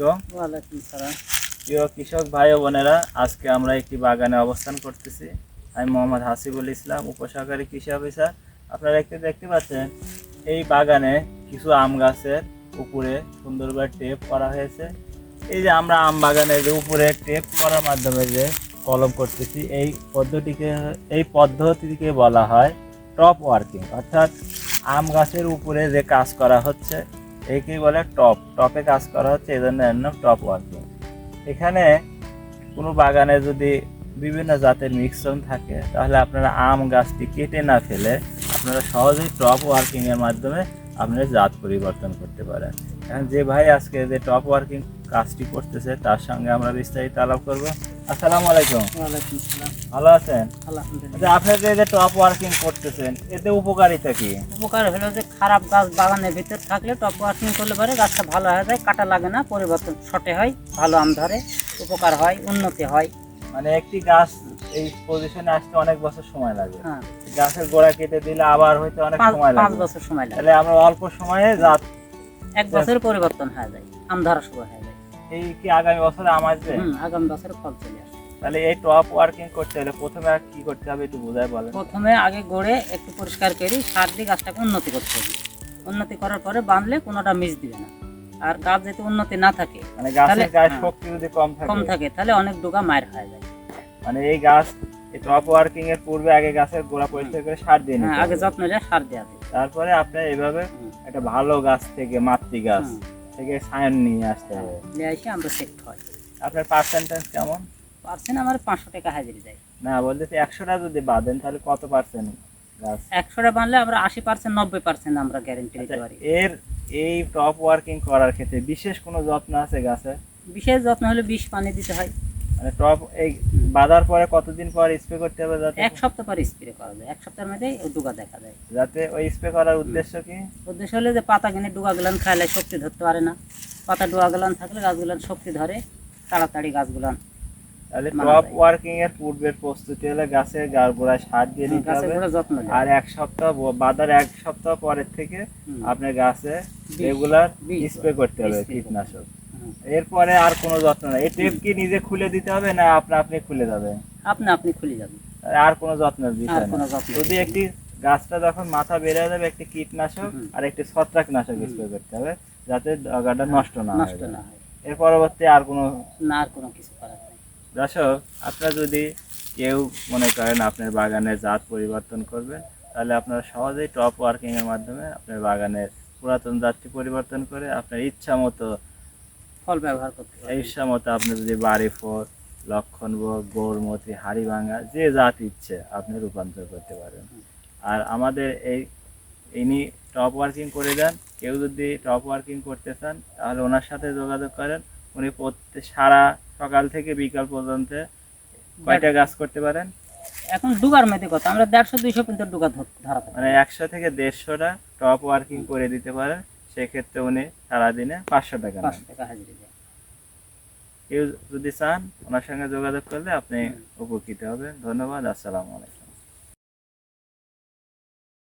ওয়ালাইকুম সালাম। প্রিয় কৃষক ভাই ও বোনেরা আজকে আমরা একটি বাগানে অবস্থান করতেছি। আমি মোহাম্মদ হাসিবুল ইসলাম উপসহকারী কৃষি অফিসার। আপনারা একটু দেখতে পাচ্ছেন এই বাগানে কিছু আম গাছের উপরে সুন্দর করে টেপ করা হয়েছে। এই যে আমরা আম বাগানের যে উপরে টেপ করার মাধ্যমে যে কলম করতেছি এই পদ্ধতিকে এই পদ্ধতিকে বলা হয় টপ ওয়ার্কিং। অর্থাৎ আম গাছের উপরে যে কাজ করা হচ্ছে একেই বলে টপ। টপে কাজ করা হচ্ছে এই জন্য এর নাম টপ ওয়ার্কিং। এখানে কোনো বাগানে যদি বিভিন্ন জাতের মিক্সন থাকে, তাহলে আপনারা আম গাছটি কেটে না ফেলে আপনারা সহজেই টপ ওয়ার্কিংয়ের মাধ্যমে আপনারা জাত পরিবর্তন করতে পারেন। এখন যে ভাই আজকে যে টপ ওয়ার্কিং কাজটি করতেছে, তার সঙ্গে আমরা বিস্তারিত আলাপ করব। আসসালামু আলাইকুম। ভালো আছেন? আচ্ছা আপনারা যে টপ ওয়ার্কিং করতেছেন এতে উপকারিতা কি? উপকার হলো যে খারাপ গাছ বাগানের ভিতর থাকলে টপ ওয়ার্কিং করলে পরে গাছটা ভালো হয়ে যায় কাটা লাগে না পরিবর্তন শটে হয় ভালো আম ধরে উপকার হয় উন্নতি হয়। মানে একটি গাছ এই পজিশনে আসতে অনেক বছর সময় লাগে। হ্যাঁ। গাছের গোড়া কেটে দিলে আবার হয়তো অনেক পাঁচ সময় পাঁচ লাগে। বছর সময় লাগে। তাহলে আমরা অল্প সময়ে জাত এক বছরের পরিবর্তন হয়ে যায় আম ধরা শুরু হয়ে যায়। এই কি আগামী বছরে আম আসবে? হুম আগামী বছরে ফল চলে তাহলে এই টপ ওয়ার্কিং করতে হলে প্রথমে আর কি করতে হবে একটু বোঝায় বলেন। প্রথমে আগে গড়ে একটু পরিষ্কার করি সার দিয়ে গাছটাকে উন্নতি করতে হবে। উন্নতি করার পরে বাঁধলে কোনোটা মিস দিবে না। আর গাছ যদি উন্নতি না থাকে মানে গাছের গায়ে হ্যাঁ। শক্তি যদি কম থাকে। কম থাকে তাহলে অনেক ডোকা মায়ের হয়ে যায়। মানে এই গাছ এই টপ ওয়ার্কিং এর পূর্বে আগে গাছের গোড়া পরিষ্কার করে সার দিয়ে হ্যাঁ আগে যত্ন নিলে সার দেওয়া যায়। তারপরে আপনি এইভাবে একটা ভালো গাছ থেকে মাতৃ গাছ থেকে সায়ন নিয়ে আসতে হবে। নিয়ে এসে আমরা সেট হয়। আপনার পার্সেন্টেজ কেমন? পার্সেন্ট আমার পাঁচশো টাকা হাজিরি দেয়। না বলতেছি একশোটা যদি বাঁধেন তাহলে কত পার্সেন্ট? গাছ একশোটা বানলে আমরা আশি পার্সেন্ট নব্বই পার্সেন্ট আমরা গ্যারেন্টি দিতে আচ্ছা, পারি। এর এই টপ ওয়ার্কিং করার ক্ষেত্রে বিশেষ কোনো যত্ন আছে গাছে? বিশেষ যত্ন হলে বিষ পানি দিতে হয়। মানে টপ এই বাঁধার পরে কতদিন পর স্প্রে করতে হবে যাতে? এক সপ্তাহ পর স্প্রে করা যায়। এক সপ্তাহের মধ্যেই ডুগা দেখা যায়। যাতে ওই স্প্রে করার উদ্দেশ্য কি? উদ্দেশ্য হলে যে পাতা কিনে ডুগা গুলান খাইলে শক্তি ধরতে পারে না। পাতা ডুগা গুলান থাকলে গাছগুলান শক্তি ধরে তাড়াতাড়ি গাছগুলান তাহলে টপ ওয়ার্কিং এর পূর্বের প্রস্তুতি হলে গাছের গাছ গোড়ায় সার দিয়ে দিতে হবে। যত্ন আর এক সপ্তাহ ব- বাঁধার এক সপ্তাহ পরের থেকে আপনার গাছে রেগুলার স্প্রে করতে হবে কীটনাশক। এরপরে আর কোনো যত্ন নেই। এই টেপ কি নিজে খুলে দিতে হবে না আপনা আপনি খুলে যাবে? আপনি আপনি খুলে যাবেন আর কোনো আর বিষয় না। যত্ন যদি একটি গাছটা যখন মাথা বেড়ে যাবে একটি কীটনাশক আর একটি ছত্রাকনাশক স্প্রে করতে হবে যাতে ডগাটা নষ্ট না হয় নষ্ট না হয়। এর পরবর্তী আর কোনো না আর কোনো কিছু নেই। দর্শক আপনারা যদি কেউ মনে করেন আপনার বাগানের জাত পরিবর্তন করবেন তাহলে আপনারা সহজেই টপ ওয়ার্কিংয়ের মাধ্যমে আপনার বাগানের পুরাতন জাতটি পরিবর্তন করে আপনার ইচ্ছা মতো ফল ব্যবহার করতে ইচ্ছা মতো আপনি যদি বাড়ি ফোর লক্ষণভোগ গৌরমতি হাড়িভাঙা যে জাত ইচ্ছে আপনি রূপান্তর করতে পারেন। আর আমাদের এই ইনি টপ ওয়ার্কিং করে দেন কেউ যদি টপ ওয়ার্কিং করতে চান তাহলে ওনার সাথে যোগাযোগ করেন উনি প্রত্যেক সারা সকাল থেকে বিকাল পর্যন্ত কয়টা গাছ করতে পারেন? এখন ডুগার মেতে কথা আমরা দেড়শো দুইশো পর্যন্ত ডুগা ধর- ধরাতে মানে একশো থেকে দেড়শোটা টপ ওয়ার্কিং করে দিতে পারেন। সেক্ষেত্রে উনি সারাদিনে পাঁচশো টাকা পাঁচশো টাকা হাজিরি দেয়। কেউ যদি চান ওনার সঙ্গে যোগাযোগ করলে আপনি উপকৃত হবেন। ধন্যবাদ আসসালামু আলাইকুম।